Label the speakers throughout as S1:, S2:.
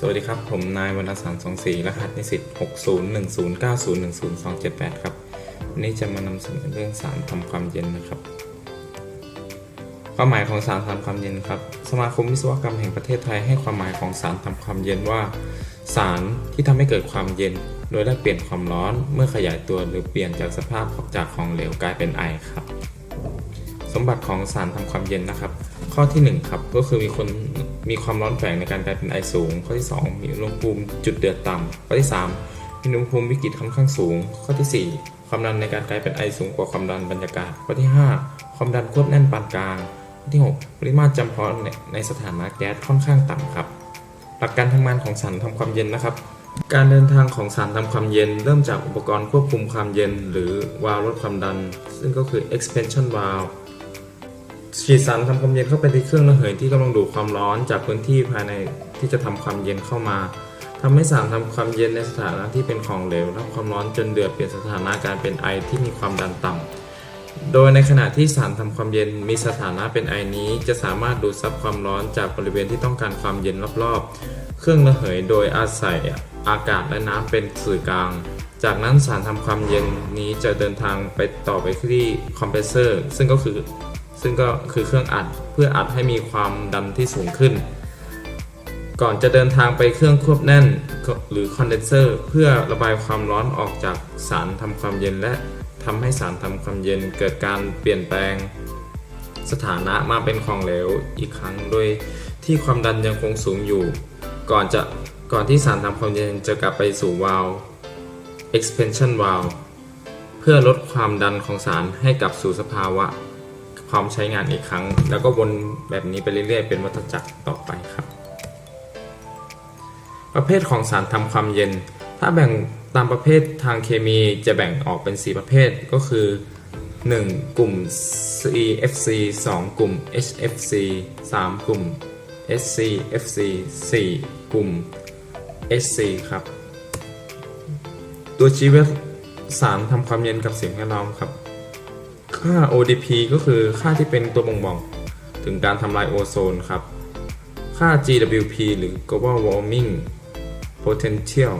S1: สวัสดีครับ ผมนายวรรณสารสองสีรหัสนิสิต6010901278ครับ วันนี้จะมานำเสนอเรื่องสารทำความเย็นนะครับ ความหมายของสารทำความเย็นครับ สมาคมวิศวกรรมแห่งประเทศไทยให้ความหมายของสารทำความเย็นว่า สารที่ทำให้เกิดความเย็น โดยได้เปลี่ยนความร้อนเมื่อขยายตัวหรือเปลี่ยนจากสภาพจากของเหลวกลายเป็นไอครับ สมบัติของสารทำความเย็นนะครับ ข้อที่ 1 ครับ ก็คือมีคนมีความร้อนแฝงในการกลายเป็นไอสูง ข้อที่ 2 มีอุณหภูมิจุดเดือดต่ำข้อที่ 3 มีอุณหภูมิวิกฤตค่อนข้างสูง ข้อทีสี่4 ความดันในการกลายเป็นไอสูงกว่าความดันบรรยากาศ ข้อที่ 5 ความดันควบแน่นปานกลาง ข้อที่ 6 ปริมาตรจำเพาะในในสถานะแก๊สค่อนข้างต่ำครับ หลักการทำงานของสารทำความเย็นนะครับ การเดินทางของสารทำความเย็น เริ่มจากอุปกรณ์ควบคุมความเย็น หรือวาล์วลดความดัน ซึ่งก็คือ expansion valve ฉีดสารทำความเย็นเข้าไปในเครื่องระเหยที่กำลังดูดความร้อนจากพื้นที่ภายในที่จะทำความเย็นเข้ามาทำให้สารทำความเย็นในสถานะที่เป็นของเหลวรับความร้อนจนเดือดเปลี่ยนสถานะการเป็นไอที่มีความดันต่ำโดยในขณะที่สารทำความเย็นมีสถานะเป็นไอนี้ จะสามารถดูดซับความร้อนจากบริเวณที่ต้องการความเย็นรอบๆ เครื่องระเหยโดยอาศัยอากาศและน้ำเป็นสื่อกลางจากนั้นสารทำความเย็นนี้จะเดินทางไปต่อไปที่คอมเพรสเซอร์ซึ่งก็คือ ซึ่งก็คือเครื่องอัดเพื่ออัดให้มีความดันที่สูงขึ้น ก่อนจะเดินทางไปเครื่องควบแน่นหรือคอนเดนเซอร์เพื่อระบายความร้อนออกจากสารทำความเย็นและทำให้สารทำความเย็นเกิดการเปลี่ยนแปลงสถานะมาเป็นของเหลวอีกครั้งโดยที่ความดันยังคงสูงอยู่ ก่อนจะก่อนที่สารทำความเย็นจะกลับไปสู่วาล์ว expansion valve เพื่อลดความดันของสารให้กลับสู่สภาวะ พร้อมใช้งานอีกครั้ง แล้วก็วนแบบนี้ไปเรื่อยๆ เป็นวัฏจักรต่อไปครับ ประเภทของสารทำความเย็น ถ้าแบ่งตามประเภททางเคมีจะแบ่งออกเป็น 4 ประเภทก็คือ 1. กลุ่ม CFC 2 กลุ่ม HFC 3 กลุ่ม SCFC 4 กลุ่ม SC ครับ ตัวชี้วัดสารทำความเย็นกับสิ่งแวดล้อมครับ ค่า ODP ก็คือค่าที่เป็นตัวบ่งบอกถึงการทำลายโอโซนครับ ค่า GWP หรือ Global Warming Potential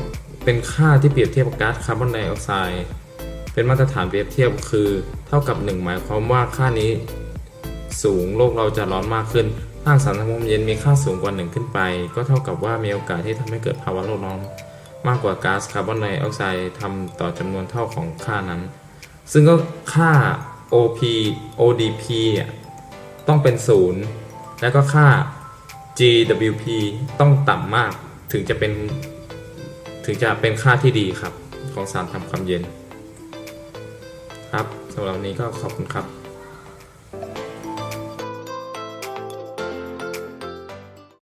S1: เป็นค่าที่เปรียบเทียบกับก๊าซคาร์บอนไดออกไซด์เป็นมาตรฐานเปรียบเทียบคือ เท่ากับ 1 หมายความว่าค่านี้สูงโลกเราจะร้อนมากขึ้นถ้าสารทำคมเย็นมีค่าสูงกว่า 1 ขึ้นไป ก็เท่ากับว่ามีโอกาสที่ทำให้เกิดภาวะโลกร้อนมากกว่าก๊าซคาร์บอนไดออกไซด์ทำต่อจำนวนเท่าของค่านั้น ซึ่งก็ค่า OP ODP อะต้องเป็นศูนย์แล้วก็ค่า GWP ต้องต่ำมากถึงจะเป็น ถึงจะเป็นค่าที่ดีครับ ของสารทำความเย็น ครับสำหรับวันนี้ก็ขอบคุณครับ